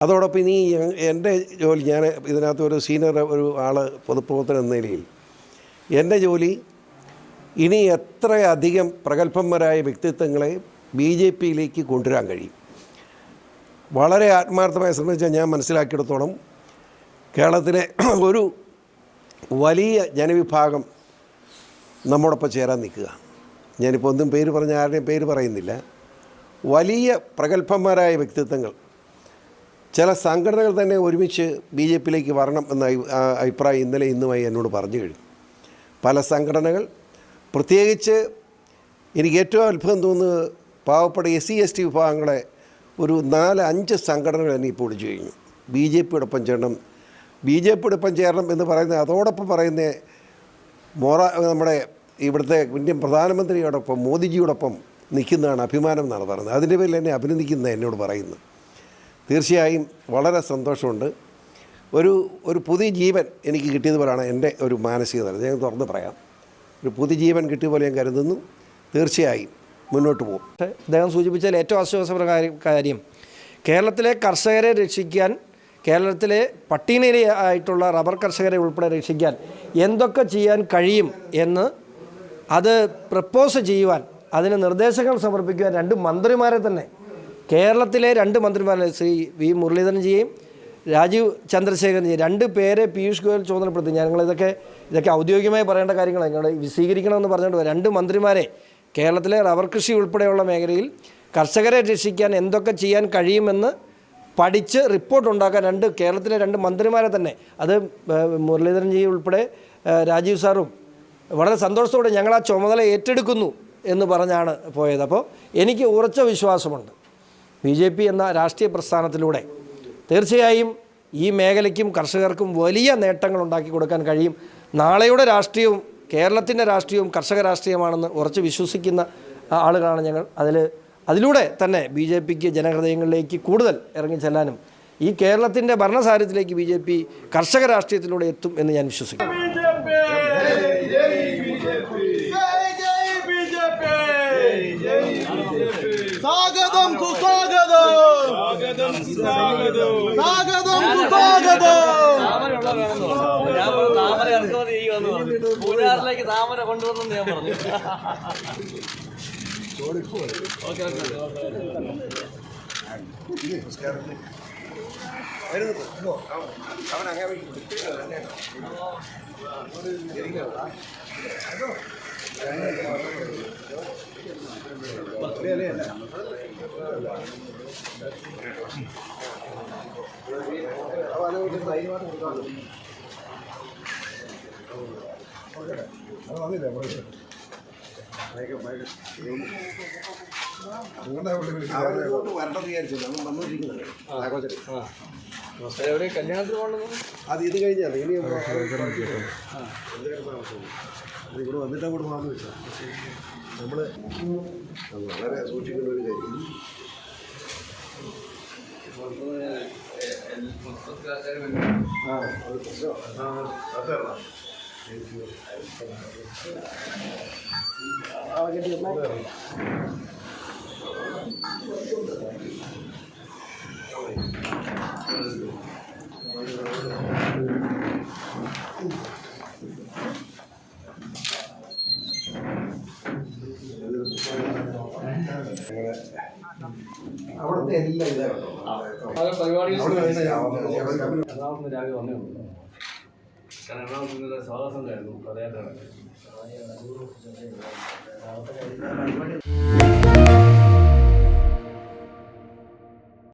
അതോടൊപ്പം ഇനി എന്റെ ജോലി ഞാൻ ഇതിനകത്ത് ഒരു സീനിയർ ഒരു ആൾ പൊതുപ്രവർത്തനം എന്ന നിലയിൽ എന്റെ ജോലി ഇനി എത്രയധികം പ്രഗത്ഭന്മാരായ വ്യക്തിത്വങ്ങളെ ബി ജെ പിയിലേക്ക് കൊണ്ടുവരാൻ കഴിയും. വളരെ ആത്മാർത്ഥമായി ശ്രമിച്ചാൽ ഞാൻ മനസ്സിലാക്കിയെടുത്തോളം കേരളത്തിലെ ഒരു വലിയ ജനവിഭാഗം നമ്മോടൊപ്പം ചേരാൻ നിൽക്കുക. ഞാനിപ്പോൾ ഒന്നും പേര് പറഞ്ഞ ആരുടെയും പേര് പറയുന്നില്ല. വലിയ പ്രഗത്ഭന്മാരായ വ്യക്തിത്വങ്ങൾ ചില സംഘടനകൾ തന്നെ ഒരുമിച്ച് ബി ജെ പിയിലേക്ക് വരണം എന്ന അഭി- അഭിപ്രായം ഇന്നലെ ഇന്നുമായി എന്നോട് പറഞ്ഞു കഴിഞ്ഞു. പല സംഘടനകൾ പ്രത്യേകിച്ച് എനിക്ക് ഏറ്റവും അത്ഭുതം തോന്നുന്നത് പാവപ്പെട്ട എസ് സി എസ് ടി വിഭാഗങ്ങളെ ഒരു നാല് അഞ്ച് സംഘടനകൾ ഇപ്പോൾ വിളിച്ചു കഴിഞ്ഞു. ബി ജെ പിയോടൊപ്പം ചേരണം ബി ജെ പിയോടൊപ്പം ചേരണം എന്ന് പറയുന്ന അതോടൊപ്പം പറയുന്ന മോറ നമ്മുടെ ഇവിടുത്തെ ഇന്ത്യൻ പ്രധാനമന്ത്രിയോടൊപ്പം മോദിജിയോടൊപ്പം നിൽക്കുന്നതാണ് അഭിമാനം എന്നാണ് പറയുന്നത് അതിന്റെ പേരിൽ എന്നെ അഭിനന്ദിക്കുന്ന എന്നോട് പറയുന്നത് തീർച്ചയായും വളരെ സന്തോഷമുണ്ട്. ഒരു ഒരു പുതിയ ജീവൻ എനിക്ക് കിട്ടിയതുപോലെയാണ് എന്റെ ഒരു മാനസിക മാനസികത ഞാൻ തുറന്ന് പറയാം. ഒരു പുതിയ ജീവൻ കിട്ടിയ പോലെ ഞാൻ കരുതുന്നു. തീർച്ചയായും മുന്നോട്ട് പോകും. പക്ഷേ അദ്ദേഹം സൂചിപ്പിച്ചാൽ ഏറ്റവും ആശ്വാസപ്രകാരം കാര്യം കേരളത്തിലെ കർഷകരെ രക്ഷിക്കാൻ കേരളത്തിലെ പട്ടിണിയിലെ ആയിട്ടുള്ള റബ്ബർ കർഷകരെ ഉൾപ്പെടെ രക്ഷിക്കാൻ എന്തൊക്കെ ചെയ്യാൻ കഴിയും എന്ന് അത് പ്രപ്പോസ് ചെയ്യുവാൻ അതിന് നിർദ്ദേശങ്ങൾ സമർപ്പിക്കുവാൻ രണ്ട് മന്ത്രിമാരെ തന്നെ കേരളത്തിലെ രണ്ട് മന്ത്രിമാരെ ശ്രീ വി മുരളീധരൻജിയെയും രാജീവ് ചന്ദ്രശേഖരൻജി രണ്ട് പേരെ പീയൂഷ് ഗോയൽ ചുമതലപ്പെടുത്തി. ഞങ്ങളിതൊക്കെ ഇതൊക്കെ ഔദ്യോഗികമായി പറയേണ്ട കാര്യങ്ങളാണ്. ഞങ്ങൾ വിശീകരിക്കണമെന്ന് പറഞ്ഞുകൊണ്ട് രണ്ട് മന്ത്രിമാരെ കേരളത്തിലെ റബ്ബർ കൃഷി ഉൾപ്പെടെയുള്ള മേഖലയിൽ കർഷകരെ രക്ഷിക്കാൻ എന്തൊക്കെ ചെയ്യാൻ കഴിയുമെന്ന് പഠിച്ച് റിപ്പോർട്ട് ഉണ്ടാക്കാൻ രണ്ട് കേരളത്തിലെ രണ്ട് മന്ത്രിമാരെ തന്നെ. അത് മുരളീധരൻജി ഉൾപ്പെടെ രാജീവ് സാറും വളരെ സന്തോഷത്തോടെ ഞങ്ങൾ ആ ചുമതല ഏറ്റെടുക്കുന്നു എന്ന് പറഞ്ഞാണ് പോയത്. അപ്പോൾ എനിക്ക് ഉറച്ച വിശ്വാസമുണ്ട്. ബി ജെ പി എന്ന രാഷ്ട്രീയ പ്രസ്ഥാനത്തിലൂടെ തീർച്ചയായും ഈ മേഖലയ്ക്കും കർഷകർക്കും വലിയ നേട്ടങ്ങൾ ഉണ്ടാക്കി കൊടുക്കാൻ കഴിയും. നാളെയുടെ രാഷ്ട്രീയവും കേരളത്തിന്റെ രാഷ്ട്രീയവും കർഷക രാഷ്ട്രീയമാണെന്ന് ഉറച്ച് വിശ്വസിക്കുന്ന ആളുകളാണ് ഞങ്ങൾ. അതിൽ അതിലൂടെ തന്നെ ബി ജെ പിക്ക് ജനഹൃദയങ്ങളിലേക്ക് കൂടുതൽ ഇറങ്ങി ചെല്ലാനും ഈ കേരളത്തിന്റെ ഭരണസാരത്തിലേക്ക് ബി ജെ പി കർഷക രാഷ്ട്രീയത്തിലൂടെ എത്തും എന്ന് ഞാൻ വിശ്വസിക്കുന്നു. സ്വാഗതം. സ്വാഗതം സുസ്വാഗതം. ഞാൻ പറഞ്ഞു, താമര ഇറക്കുമതി ചെയ്യുമെന്ന് പറഞ്ഞു. പൂജാറിലേക്ക് താമര കൊണ്ടുവന്നെന്ന് ഞാൻ പറഞ്ഞു. ഓക്കെ. ഓക്കെ എവിടെ കല്യാണത്തിന് പോകണമെന്ന് അത് ഇത് കഴിഞ്ഞാൽ ഇനി ഇവിടെ വന്നിട്ട് അങ്ങോട്ട് മാറി വെച്ചാൽ നമ്മൾ വളരെ സൂക്ഷിക്കുന്ന ഒരു കാര്യം. ആ അത് പ്രശ്നമാണ് അതാണ് അവിടുത്തെ എല്ലാം ഇതാണോ പരിപാടികൾ അവിടെ കഴിഞ്ഞ ഞാൻ- എറണാകുളത്ത് രാവിലെ വന്നേ ഉള്ളൂ. കാരണം എറണാകുളത്ത് സ്വാഗതം ഉണ്ടായിരുന്നു. പദയാത്ര